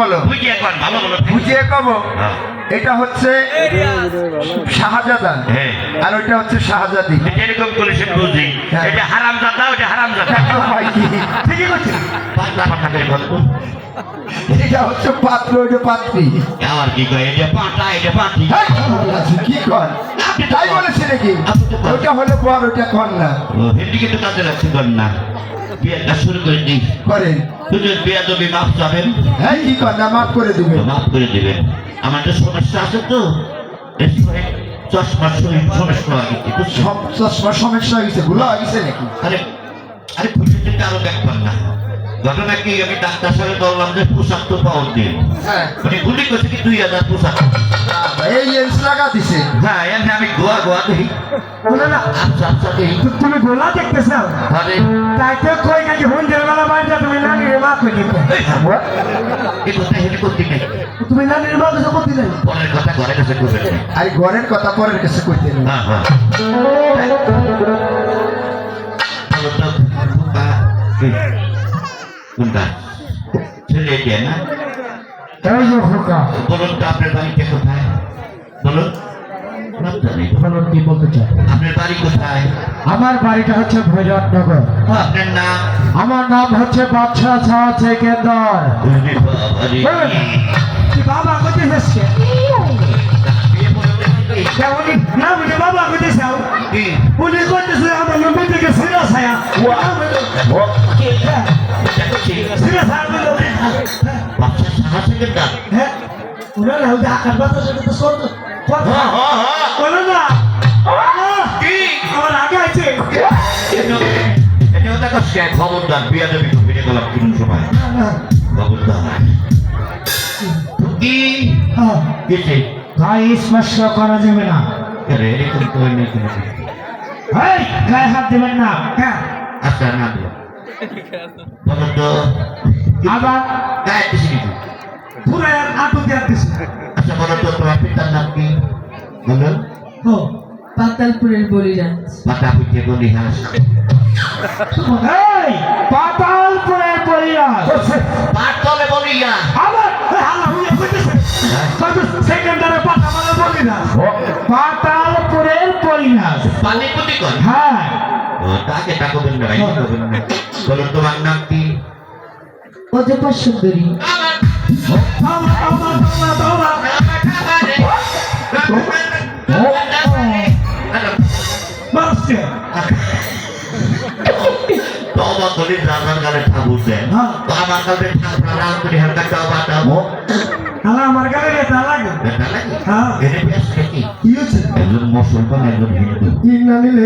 বলো। বুঝিয়ে কর কব হ্যাঁ। এটা হচ্ছে শাহজাদা হ্যাঁ। আর ওইটা হচ্ছে শাহজাদি। এরকম করেছেন বুঝি। হ্যাঁ। এটা হারাম দাদা ওটা হারাম দাদা হয় কি? ঠিকই পাতলা পাতলা করে বলব এটা হচ্ছে পাত্র ওইটা পাত্রী আমার কি কয়? এটা পাটা এটা পাটি। আচ্ছা, কি কর? তাই বলেছে নাকি? ওটা হলো বর ওটা কন্যা ও হেডিকে তো কাজে লাগছে কর না। বিয়েটা শুরু করে দিই। করেন। হুজুর বিয়া তবে মাপ চাবেন? হ্যাঁ কি মাফ করে দিবে মাফ করে দিবেন। আমার তো সমস্যা আছে তো। চশমার সমস্যা হয়ে সব সমস্যা হয়েছে ভুলো হয়েছে নাকি? আরে আরে খুশিতে আরও দেখবেন না। ঘটনা কি? আমি ডাক্তার সাহেব বললাম যে পোশাক তো পাওয়ার দিন। হ্যাঁ। উনি গুলি করছে কি দুই হাজার পোশাক? এই লাগা দিছে। হ্যাঁ এমনি আমি গোয়া গোয়া দেখি। বলে না আচ্ছা আচ্ছা দেখি তুমি গোলা দেখতেছ? আরে। তাই তো কই নাকি তুমি দিতে এই এই কথা হেঁটে করতে নেই। তুমি নানির মা কিছু করতে নাই? পরের কথা ঘরে কাছে না। ঘরের কথা পরের কাছে কইতে হ্যাঁ হ্যাঁ। ছেলে দিয়ে না? আপনার বাড়িতে কোথায়? বলুন। লজ্জা কি বলতে চাও আপনার বাড়ি কোথায়? আমার বাড়িটা হচ্ছে ভৈরবনগর। আপনার নাম? আমার নাম হচ্ছে বাদশাহ শাহ সেকেন্দার ওরে বাবা কোথায় এসছে? না বুঝে বাবা কইতে চাও কি? উনি কইতেছে আমার নবী থেকে সিরা ছায়া দেখছি, সিরা ছায়া বলল বাচ্চা সাহা সেকেন্ডার। হ্যাঁ ওরা না ওই আকার বাতাস এটা তো সত্য কথা হ্যাঁ, হ্যাঁ, হ্যাঁ। বলো না আহ! কি? আমার আগে আছে এটা- এটাও দেখো সে খবরদার বিয়া দেবী তো ফিরে গেলাম কোন সময় খবরদার কি হ্যাঁ, গায়ে স্পর্শ করা যাবে না। গায়ে হাত দেবেন না। হ্যাঁ। আচ্ছা না আবার গায়ে কিছু কিছু পুরো আটু দিয়ে দিছি আচ্ছা বলো তো তোমার পিতার নাম কি? বলো ও পাতালপুরের বলিরাজ। মাথা পিঠে এই পাতালপুরের আবার হালা কইতেছে পাতালপুরের পরিবার পানি পুটি হ্যাঁ। তাকে টাকা না এই করবেন না। বলো তোমার নাম কি? অজপা সুন্দরী। তবা করে রাজার গালে ঠাকুর দেন। হ্যাঁ। আমার কাছে ঠাকুর রাম করে হালকা তবা হালা আমার গালে রেতা লাগে। এটা লাগে? হ্যাঁ। এটা বেশ কি কি একজন মুসলমান একজন হিন্দু ইন্না নিলে